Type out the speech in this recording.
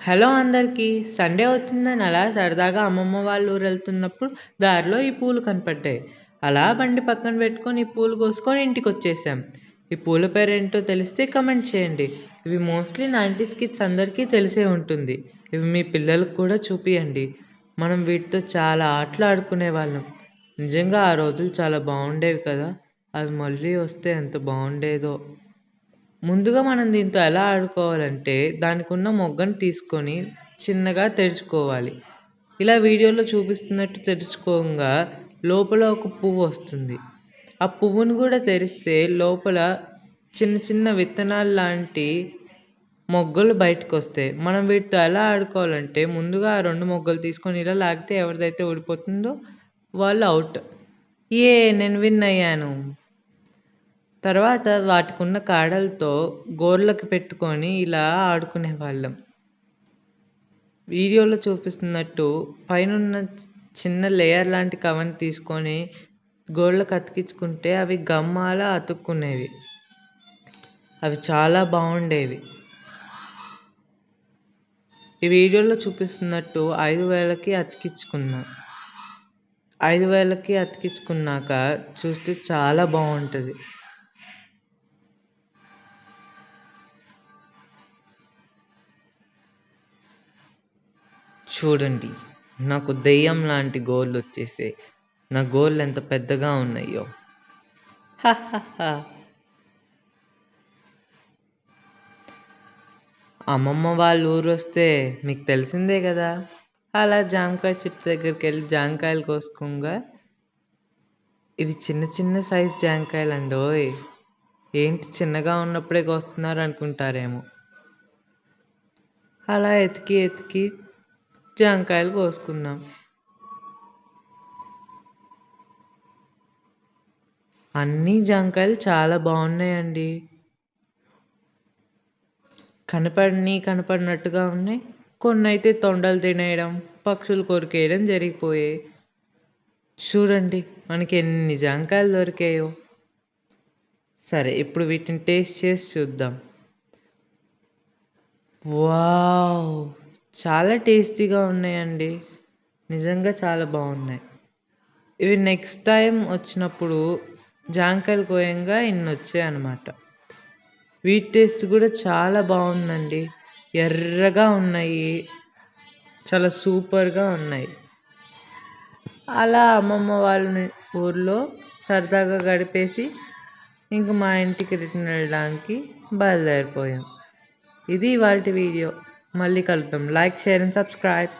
Hello అందరికీ. Sunday వచ్చిందని అలా సరదాగా అమ్మమ్మ వాళ్ళ ఊరు వెళ్తున్నప్పుడు దారిలో ఈ పూలు కనపడ్డాయి. అలా బండి పక్కన పెట్టుకొని ఈ పూలు కోసుకొని ఇంటికి వచ్చేసాం. ఈ పూల పేరు ఏంటో తెలిస్తే కమెంట్ చేయండి. ఇవి మోస్ట్లీ నైంటీస్ కిడ్స్ అందరికీ తెలిసే ఉంటుంది. ఇవి మీ పిల్లలకు కూడా చూపియండి. మనం వీటితో చాలా ఆటలు ఆడుకునే వాళ్ళం. నిజంగా ఆ రోజులు చాలా బాగుండేవి కదా. అవి మళ్ళీ వస్తే ఎంత బాగుండేదో. ముందుగా మనం దీంతో ఎలా ఆడుకోవాలంటే దానికి ఉన్న మొగ్గను తీసుకొని చిన్నగా తెరుచుకోవాలి. ఇలా వీడియోలో చూపిస్తున్నట్టు తెరుచుకోగా లోపల ఒక పువ్వు వస్తుంది. ఆ పువ్వును కూడా తెరిస్తే లోపల చిన్న చిన్న విత్తనాలు లాంటి మొగ్గలు బయటకు వస్తాయి. మనం వీటితో ఎలా ఆడుకోవాలంటే ముందుగా ఆ రెండు మొగ్గలు తీసుకొని ఇలా లాగితే ఎవరిదైతే ఓడిపోతుందో వాళ్ళు అవుట్. ఏ నేను విన్ అయ్యాను. తర్వాత వాటికున్న కాడలతో గోర్లకు పెట్టుకొని ఇలా ఆడుకునే వాళ్ళం వీడియోలో చూపిస్తున్నట్టు పైనున్న చిన్న లేయర్ లాంటి కవర్ని తీసుకొని గోళ్ళకు అతికించుకుంటే అవి గమ్మాల అతుక్కునేవి. అవి చాలా బాగుండేవి ఈ వీడియోలో చూపిస్తున్నట్టు ఐదు వేలకి అతికించుకున్నా. ఐదు వేలకి అతికించుకున్నాక చూస్తే చాలా బాగుంటుంది చూడండి నాకు దెయ్యం లాంటి గోళ్ళు వచ్చేసాయి నా గోళ్ళు ఎంత పెద్దగా ఉన్నాయో. అమ్మమ్మ వాళ్ళ ఊరు వస్తే మీకు తెలిసిందే కదా? అలా జామకాయ చెట్టు దగ్గరికి వెళ్ళి జామకాయలు కోసుకోగా ఇవి చిన్న చిన్న సైజ్ జామకాయలు అండి ఓయ్ ఏంటి చిన్నగా ఉన్నప్పుడే కోస్తున్నారు అనుకుంటారేమో. అలా ఎతికి ఎతికి జాంకాయలు కోసుకున్నాం అన్ని జాంకాయలు చాలా బాగున్నాయండి. కనపడిని కనపడినట్టుగా ఉన్నాయి. కొన్ని అయితే తొండలు తినేయడం పక్షులు కొరికేయడం జరిగిపోయాయి. చూడండి మనకి ఎన్ని జాంకాయలు దొరికాయో. సరే ఇప్పుడు వీటిని టేస్ట్ చేసి చూద్దాం. వావ్! చాలా టేస్టీగా ఉన్నాయండి. నిజంగా చాలా బాగున్నాయి. ఇవి నెక్స్ట్ టైం వచ్చినప్పుడు జాంకాయలు కోయంగా ఇన్ని వచ్చాయి అన్నమాట. వీటి టేస్ట్ కూడా చాలా బాగుందండి. ఎర్రగా ఉన్నాయి. చాలా సూపర్గా ఉన్నాయి. అలా అమ్మమ్మ వాళ్ళ ఊర్లో సరదాగా గడిపేసి ఇంక మా ఇంటికి రిటర్న్ వెళ్ళడానికి బయలుదేరిపోయాం. ఇది ఇవాళ వీడియో. మళ్ళీ కలుద్దాం. Like share and subscribe